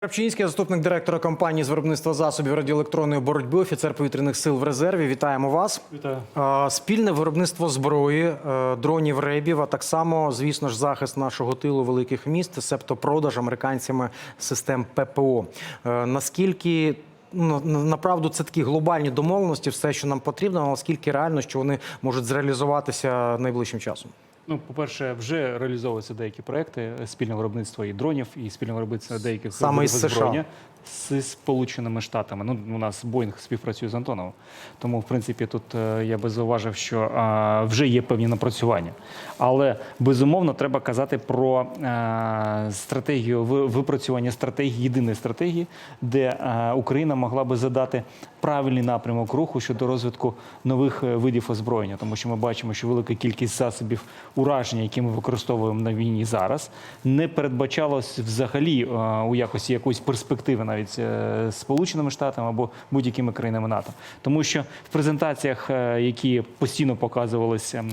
Рапчинський, заступник директора компанії з виробництва засобів радіоелектронної боротьби, офіцер повітряних сил в резерві. Вітаємо вас. Вітаю. Спільне виробництво зброї, е, дронів ребів, а так само, звісно ж, захист нашого тилу великих міст, себто продаж американцями систем ППО. Е, Наскільки ну, направду це такі глобальні домовленості, все, що нам потрібно, але наскільки реально, що вони можуть зреалізуватися найближчим часом? Ну, по-перше, вже реалізовуються деякі проекти спільне виробництво і дронів, і спільне виробництво деяких Саме із США. з Сполученими Штатами. Ну, у нас Боїнг співпрацює з Антоновим. Тому, в принципі, тут е, я би зауважив, що а, вже є певні напрацювання. Але безумовно треба казати про е, стратегію випрацювання стратегії, єдиної стратегії, де е, Україна могла би задати правильний напрямок руху щодо розвитку нових видів озброєння, тому що ми бачимо, що велика кількість засобів ураження, які ми використовуємо на війні зараз, не передбачалось взагалі е, у якості якоїсь перспективи навіть е, Сполученими Штатами або будь-якими країнами НАТО. Тому що в презентаціях, е, які постійно показувалися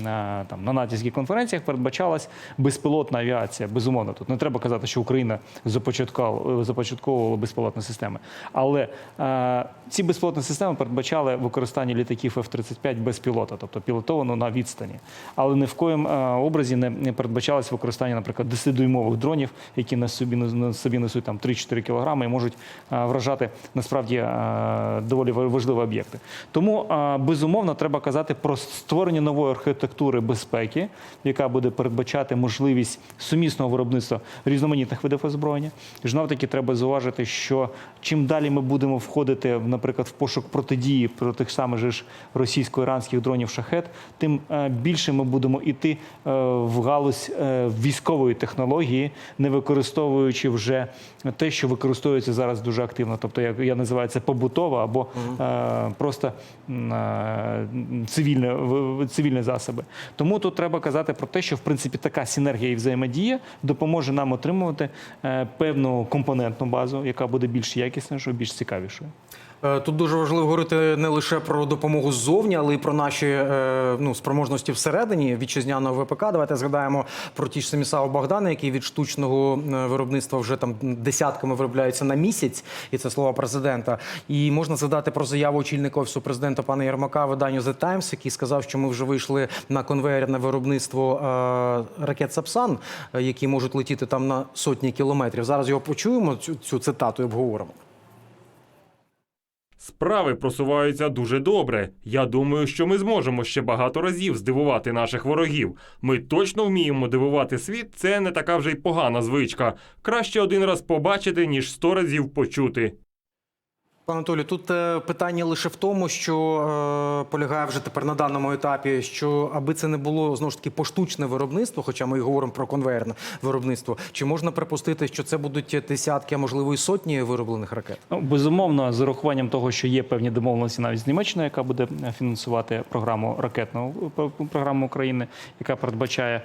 там на натівських конференціях, передбачалась безпілотна авіація. Безумовно, тут не треба казати, що Україна започатковувала безпілотні системи. Але ці безпілотні системи передбачали використання літаків F-35 без пілота, тобто пілотовано на відстані. Але ні в коїм образі не, не передбачалось використання, наприклад, 10-дюймових дронів, які на собі на собі несуть там 3-4 кілограми і можуть е, вражати насправді е, доволі важливі об'єкти. Тому е, безумовно треба казати про створення нової архітектури безпеки, яка буде передбачати можливість сумісного виробництва різноманітних видів озброєння. І знов таки треба зауважити, що чим далі ми будемо входити, наприклад, в пошук протидії про тих самих ж російсько-іранських дронів шахет, тим більше ми будемо йти е, в галузь е, військової технології, не використовуючи вже те, що використовується зараз дуже активно. Тобто, як я називаю це побутова або е, просто е, цивільне, цивільні засоби. Тому тут треба казати про те, що в принципі така синергія і взаємодія допоможе нам отримувати е, певну компонентну базу, яка буде більш якіснішою, більш цікавішою. Е, Тут дуже важливо говорити не лише про допомогу ззовні, але й про наші е, ну, спроможності всередині вітчизняного ВПК. Давайте згадаємо про ті ж самі САУ Богдани, які від штучного е, виробництва вже там десятками виробляються на місяць, і це слова президента. І можна згадати про заяву очільника офісу президента пана Єрмака виданню The Times, який сказав, що ми вже вийшли на конвейерне виробництво е, ракет Сапсан, які можуть летіти там на сотні кілометрів. Зараз його почуємо цю, цю цитату і обговоримо. Справи просуваються дуже добре. Я думаю, що ми зможемо ще багато разів здивувати наших ворогів. Ми точно вміємо дивувати світ. Це не така вже й погана звичка. Краще один раз побачити, ніж сто разів почути. Пане Анатолію, тут е, питання лише в тому, що е, полягає вже тепер на даному етапі, що аби це не було знову ж таки поштучне виробництво, хоча ми і говоримо про конвейерне виробництво, чи можна припустити, що це будуть десятки, а можливо і сотні вироблених ракет? Ну, безумовно, з урахуванням того, що є певні домовленості навіть з Німеччиною, яка буде е, фінансувати програму ракетну програму України, яка передбачає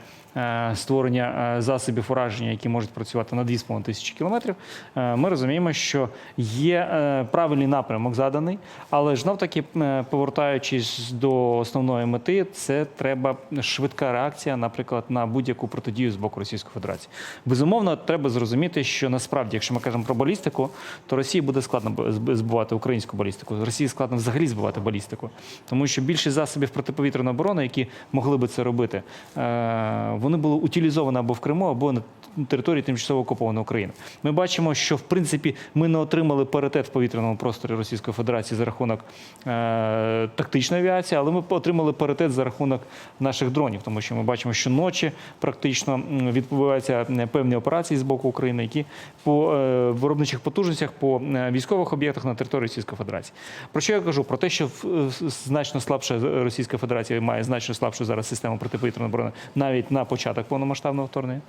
створення засобів ураження, які можуть працювати на 2,5 тисячі кілометрів. Ми розуміємо, що є е, правильний напрямок заданий, але ж знов таки, е, повертаючись до основної мети, це треба швидка реакція, наприклад, на будь-яку протидію з боку Російської Федерації. Безумовно, треба зрозуміти, що насправді, якщо ми кажемо про балістику, то Росії буде складно збивати українську балістику. Росії складно взагалі збивати балістику, тому що більшість засобів протиповітряної оборони, які могли би це робити, е, вони були утилізовані або в Криму, або на території тимчасово окупованої України. Ми бачимо, що в принципі ми не отримали паритет в повітряному просторі Російської Федерації за рахунок е, тактичної авіації, але ми отримали паритет за рахунок наших дронів, тому що ми бачимо, що ночі практично відбуваються е, певні операції з боку України, які по е, виробничих потужностях, по е, військових об'єктах на території Російської Федерації. Про що я кажу? Про те, що значно слабша Російська Федерація має значно слабшу зараз систему протиповітряної оборони навіть на початок повномасштабного вторгнення.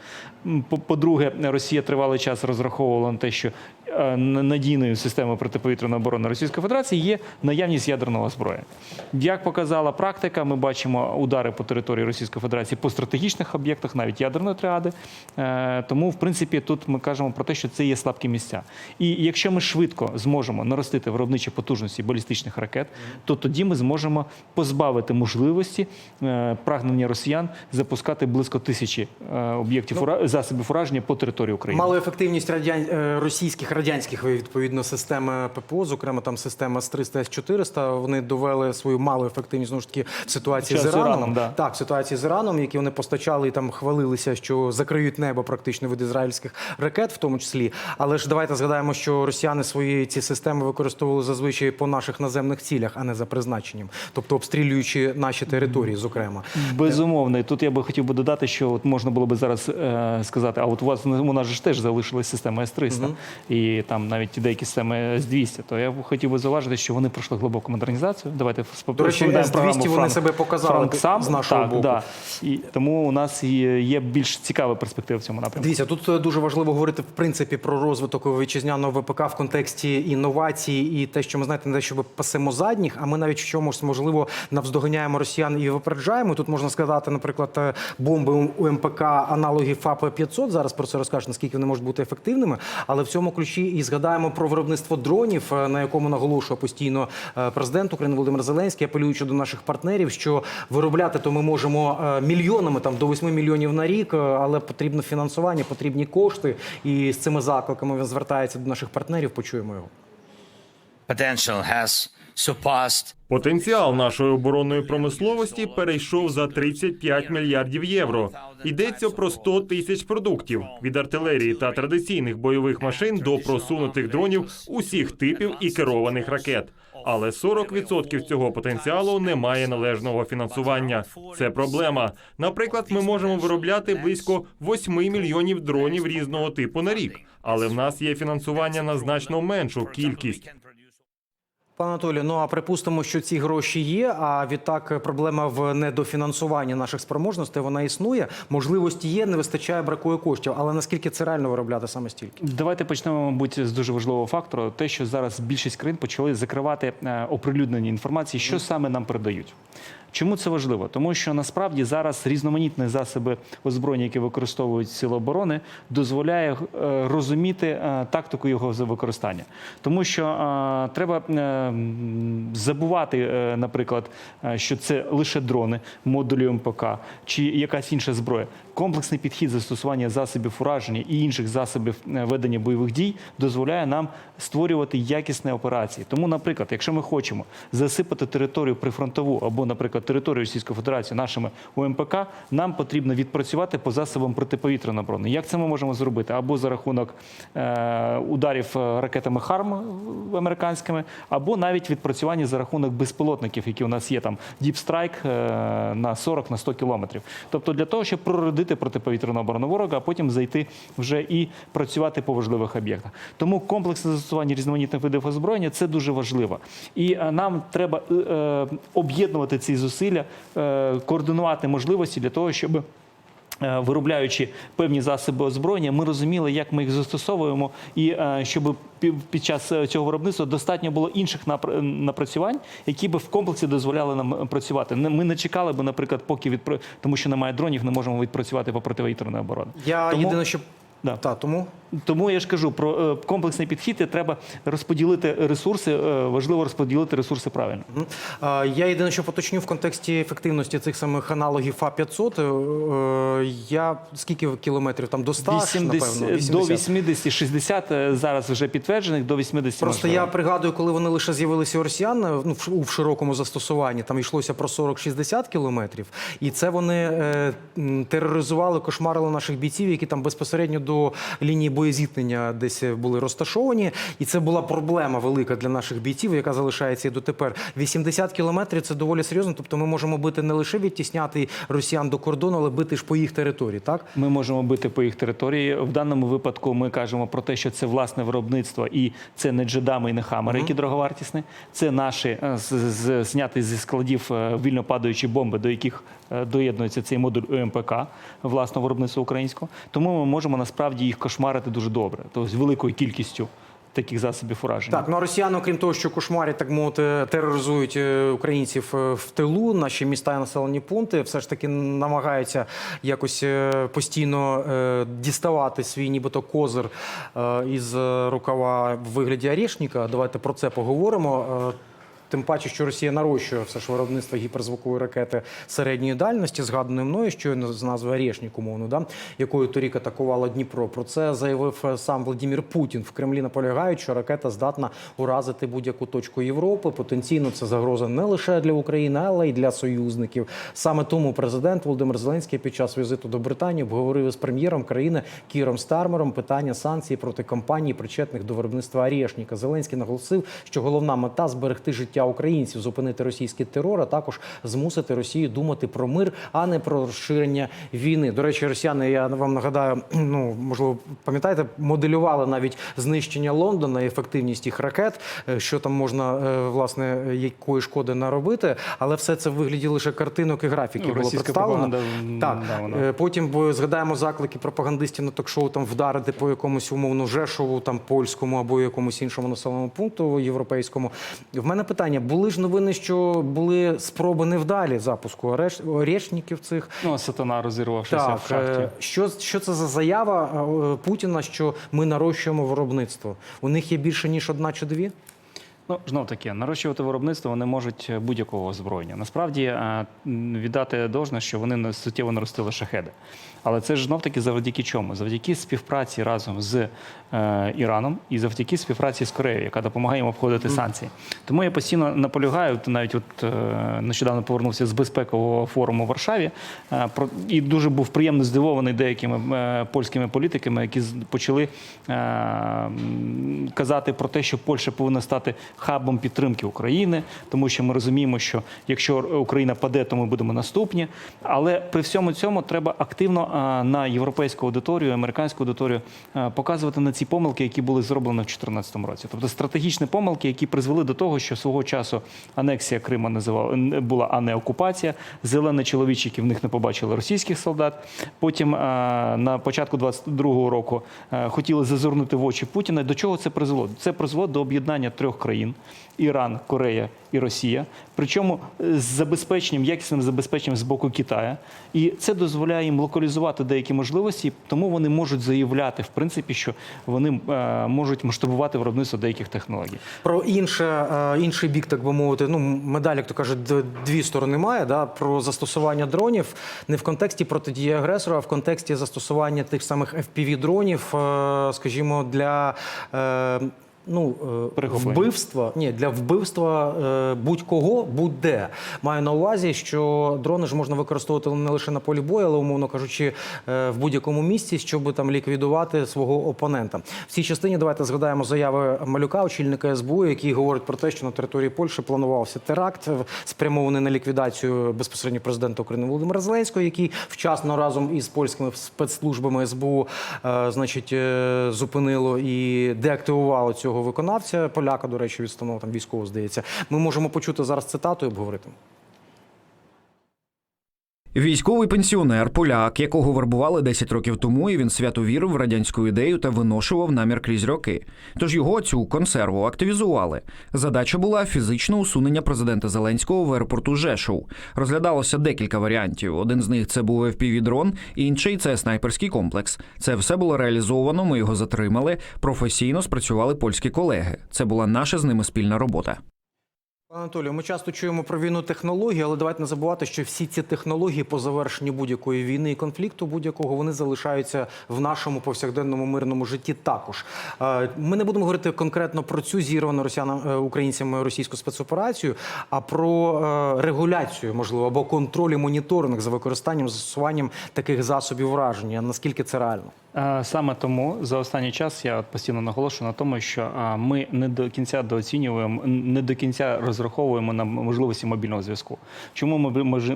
По-друге, Росія тривалий час розраховувала на те, що е, надійною системою протиповітряної оборони Російської Федерації є наявність ядерного озброєння. Як показала практика, ми бачимо удари по території Російської Федерації по стратегічних об'єктах, навіть ядерної тріади. Е, Тому, в принципі, тут ми кажемо про те, що це є слабкі місця. І якщо ми швидко зможемо наростити виробничі потужності балістичних ракет, то тоді ми зможемо позбавити можливості е, прагнення росіян запускати близько тисячі е, об'єктів ура- засобів ураження по території України. Мали ефективність радян... російських радянських радянських відповідно систем ППО, зокрема там система С-300, С-400, вони довели свою малу ефективність знову ж таки в ситуації Час з з Іраном. Іраном, да. Так, в ситуації з Іраном, які вони постачали і там хвалилися, що закриють небо практично від ізраїльських ракет, в тому числі. Але ж давайте згадаємо, що росіяни свої ці системи використовували зазвичай по наших наземних цілях, а не за призначенням, тобто обстрілюючи наші території, зокрема. Безумовно, і тут я би хотів би додати, що от можна було би зараз е, сказати, а от у вас у нас ж теж залишилась система С-300 і там навіть деякі системи С-200, то я б хотів би зауважити, що вони пройшли глибоку модернізацію. Давайте До речі, С-200 програму вони Франк- себе показали Франк сам з нашого так, боку. Да. І тому у нас є, більш цікава перспектива в цьому напрямку. Дивіться, тут е, дуже важливо говорити в принципі про розвиток вітчизняного ВПК в контексті інновацій і те, що ми знаєте, не те, щоб пасемо задніх, а ми навіть в чомусь можливо навздоганяємо росіян і випереджаємо. Тут можна сказати, наприклад, е, бомби у МПК аналоги ФАП 500 Зараз про це розкажуть, наскільки вони можуть бути ефективними. Але в цьому ключі і згадаємо про виробництво дронів, е, на якому наголошує постійно е, президент України Володимир Зеленський, апелюючи до наших партнерів, що виробляти то ми можемо е, мільйонами, там до 8 мільйонів на рік, але потрібно фінансування, потрібні кошти. І з цими закликами він звертається до наших партнерів. Почуємо його. potential has Потенціал нашої оборонної промисловості перейшов за 35 мільярдів євро. Йдеться про 100 тисяч продуктів від артилерії та традиційних бойових машин до просунутих дронів усіх типів і керованих ракет. Але 40% цього потенціалу не має належного фінансування. Це проблема. Наприклад, ми можемо виробляти близько 8 мільйонів дронів різного типу на рік, але в нас є фінансування на значно меншу кількість. Пане Анатолію, ну а припустимо, що ці гроші є. А відтак проблема в недофінансуванні наших спроможностей вона існує. Можливості є, не вистачає, бракує коштів. Але наскільки це реально виробляти саме стільки? Давайте почнемо, мабуть, з дуже важливого фактору: те, що зараз більшість країн почали закривати е, оприлюднені інформації, що саме нам передають. Чому це важливо? Тому що насправді зараз різноманітні засоби озброєння, які використовують сили оборони, дозволяє е, розуміти е, тактику його використання. Тому що е, треба забувати, наприклад, що це лише дрони, модулі МПК чи якась інша зброя. Комплексний підхід застосування засобів ураження і інших засобів ведення бойових дій дозволяє нам створювати якісні операції. Тому, наприклад, якщо ми хочемо засипати територію прифронтову або, наприклад, територію Російської Федерації нашими УМПК, нам потрібно відпрацювати по засобам протиповітряної оборони. Як це ми можемо зробити? Або за рахунок е, ударів е, ракетами ХАРМ американськими, або навіть відпрацювання за рахунок безпілотників, які у нас є там Strike е, на 40 на 100 кілометрів. Тобто для того, щоб прородити протиповітряну оборону ворога, а потім зайти вже і працювати по важливих об'єктах. Тому комплексне застосування різноманітних видів озброєння це дуже важливо. І е, нам треба е, е, об'єднувати ці зусилля, е, координувати можливості для того, щоб. е, Виробляючи певні засоби озброєння, ми розуміли, як ми їх застосовуємо, і е, щоб пі- під час цього виробництва достатньо було інших напр- напрацювань, які би в комплексі дозволяли нам працювати. Ми не чекали би, наприклад, поки відпра... тому що немає дронів, не можемо відпрацювати по протиповітряної оборони. Я Тому- єдине, що Да. та тому Тому я ж кажу про е, комплексний підхід. і Треба розподілити ресурси. е, Важливо розподілити ресурси правильно. Я єдине, що поточню в контексті ефективності цих самих аналогів А-500. е, Я скільки кілометрів там до 100, 80, напевно, до 80, 60 е, зараз вже підтверджених, до 80 Просто можливо. я пригадую, коли вони лише з'явилися у росіян ну, в широкому застосуванні, там йшлося про 40-60 кілометрів, і це вони тероризували, кошмарили наших бійців, які там безпосередньо до лінії боєзіткнення десь були розташовані. І це була проблема велика для наших бійців, яка залишається і дотепер. 80 кілометрів це доволі серйозно. Тобто ми можемо бити не лише відтісняти росіян до кордону, але бити ж по їх території, так? Ми можемо бити по їх території. В даному випадку ми кажемо про те, що це власне виробництво, і це не джедами і не хамери, які дороговартісні. Це наші е, з, з, зняті зі складів е, вільно падаючі бомби, до яких е, доєднується цей модуль ОМПК власного виробництва українського. Тому ми можемо насправді їх кошмарити дуже добре, тобто з великою кількістю таких засобів ураження. Так, ну а росіяни, окрім того, що кошмарять, так мовити, тероризують е, українців е, в тилу, наші міста і населені пункти, все ж таки намагаються якось е, постійно діставати свій нібито козир із рукава в вигляді орешника. Давайте про це поговоримо. Тим паче, що Росія нарощує все ж виробництво гіперзвукової ракети середньої дальності, згаданої мною, що з назви Орешник, умовно, да, якою торік атакувала Дніпро. Про це заявив е, сам Владимир Путін. В Кремлі наполягають, що ракета здатна уразити будь-яку точку Європи. Потенційно це загроза не лише для України, але й для союзників. Саме тому президент Володимир Зеленський під час візиту до Британії обговорив із прем'єром країни Кіром Стармером питання санкцій проти компаній, причетних до виробництва Орешника. Зеленський наголосив, що головна мета зберегти життя українців, зупинити російський терор, а також змусити Росію думати про мир, а не про розширення війни. До речі, росіяни, я вам нагадаю, ну можливо, пам'ятаєте, моделювали навіть знищення Лондона, ефективність їх ракет, е, що там можна е, власне якої шкоди наробити, але все це в вигляді лише картинок і графіків Ну, було представлено. Так да, вона. Е, потім бо, згадаємо заклики пропагандистів на ток-шоу там вдарити по якомусь умовно Жешову, там польському або якомусь іншому населеному пункту європейському. В мене питання: були ж новини, що були спроби невдалі запуску ореш... орешників цих. Ну, сатана розірвавшися Так, в шахті. е, що, що це за заява е, Путіна, що ми нарощуємо виробництво? У них є більше ніж одна чи дві? Ну, знов таки, нарощувати виробництво вони можуть будь-якого озброєння. Насправді е, віддати должне, що вони суттєво наростили шахеди. Але це ж знов таки завдяки чому? Завдяки співпраці разом з е, Іраном і завдяки співпраці з Кореєю, яка допомагає їм обходити санкції. Тому я постійно наполягаю, навіть от е, нещодавно повернувся з безпекового форуму в Варшаві. е, про і дуже був приємно здивований деякими е, польськими політиками, які почали е, казати про те, що Польща повинна стати хабом підтримки України, тому що ми розуміємо, що якщо Україна паде, то ми будемо наступні. Але при всьому цьому треба активно на європейську аудиторію, американську аудиторію показувати на ці помилки, які були зроблені в 2014 році. Тобто стратегічні помилки, які призвели до того, що свого часу анексія Крима називала була, а не окупація. Зелені чоловічики в них не побачили російських солдат. Потім на початку 22-го року хотіли зазирнути в очі Путіна. До чого це призвело? Це призвело до об'єднання трьох країн: Іран, Корея і Росія. Причому е, з забезпеченням, якісним забезпеченням з боку Китаю. І це дозволяє їм локалізувати деякі можливості, тому вони можуть заявляти, в принципі, що вони е, можуть масштабувати виробництво деяких технологій. Про інше, е, інший бік, так би мовити, ну медаль, як то кажуть, дві сторони має. Да? Про застосування дронів не в контексті протидії агресора, а в контексті застосування тих самих fpv дронів, скажімо, для. Ну, е, вбивства ні, для вбивства е, будь-кого, будь-де. Маю на увазі, що дрони ж можна використовувати не лише на полі бою, але умовно кажучи, е, в будь-якому місці, щоб там ліквідувати свого опонента. В цій частині давайте згадаємо заяви малюка, очільника СБУ, який говорить про те, що на території Польщі планувався теракт, спрямований на ліквідацію безпосередньо президента України Володимира Зеленського, який вчасно разом із польськими спецслужбами СБУ, значить, зупинило і деактивувало цього виконавця. Поляка, до речі, відстанов там військово, здається. Ми можемо почути зараз цитату і обговорити. Військовий пенсіонер, поляк, якого вербували 10 років тому, і він свято вірив в радянську ідею та виношував намір крізь роки. Тож його цю консерву активізували. Задача була фізичне усунення президента Зеленського в аеропорту Жешов. Розглядалося декілька варіантів. Один з них це був FPV-дрон, інший це снайперський комплекс. Це все було реалізовано. Ми його затримали. Професійно спрацювали польські колеги. Це була наша з ними спільна робота. Пане Анатолію, ми часто чуємо про війну технологій, але давайте не забувати, що всі ці технології по завершенню будь-якої війни і конфлікту, будь-якого вони залишаються в нашому повсякденному мирному житті. Також Е, ми не будемо говорити конкретно про цю зірвану росіянам е, українцями російську спецоперацію, а про е, регуляцію, можливо, або контроль і моніторинг за використанням застосуванням таких засобів враження. Наскільки це реально? Е, Саме тому за останній час я постійно наголошую на тому, що е, ми не до кінця дооцінюємо, не до кінця розраховуємо на можливості мобільного зв'язку. Чому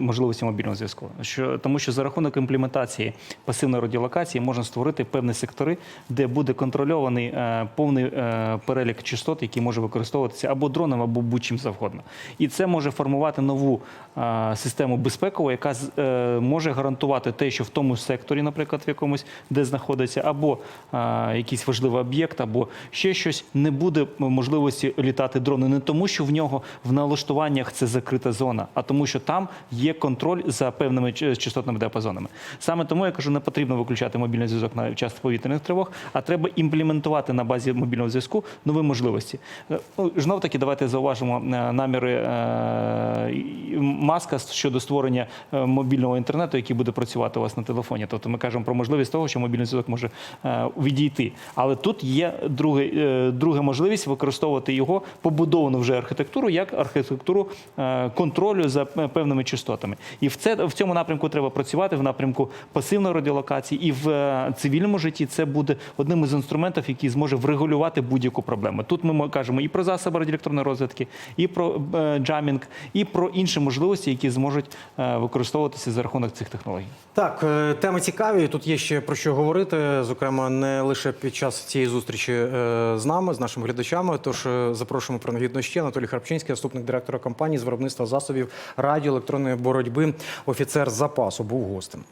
можливості мобільного зв'язку? Що тому, що за рахунок імплементації пасивної радіолокації можна створити певні сектори, де буде контрольований е, повний перелік частот, який може використовуватися або дроном, або будь-чим завгодно. І це може формувати нову систему безпекову, яка може гарантувати те, що в тому секторі, наприклад, в якомусь, де знаходиться знаходиться, або е, якийсь важливий об'єкт, або ще щось, не буде можливості літати дрони. Не тому, що в нього в налаштуваннях це закрита зона, а тому, що там є контроль за певними частотними діапазонами. Саме тому я кажу, не потрібно виключати мобільний зв'язок на час повітряних тривог, а треба імплементувати на базі мобільного зв'язку нові можливості. Е, Ну, знов таки, давайте зауважимо е, наміри Маска щодо створення мобільного інтернету, який буде працювати у вас на телефоні. Тобто ми кажемо про можливість того, що мобільний зв'язок може е, відійти. Але тут є друге, друга можливість використовувати його побудовану вже архітектуру як архітектуру е, контролю за певними частотами. І в це в цьому напрямку треба працювати в напрямку пасивної радіолокації. І в е, цивільному житті це буде одним із інструментів, який зможе врегулювати будь-яку проблему. Тут ми кажемо і про засоби радіоелектронної розвідки, і про джамінг, і про інші можливості, які зможуть використовуватися за рахунок цих технологій. Так, теми цікаві. Тут є ще про що говорити. Зокрема, не лише під час цієї зустрічі е, з нами, з нашими глядачами. Тож е, запрошуємо принагідно ще Анатолій Харпчинський, заступник директора компанії з виробництва засобів радіоелектронної боротьби, офіцер запасу, був гостем.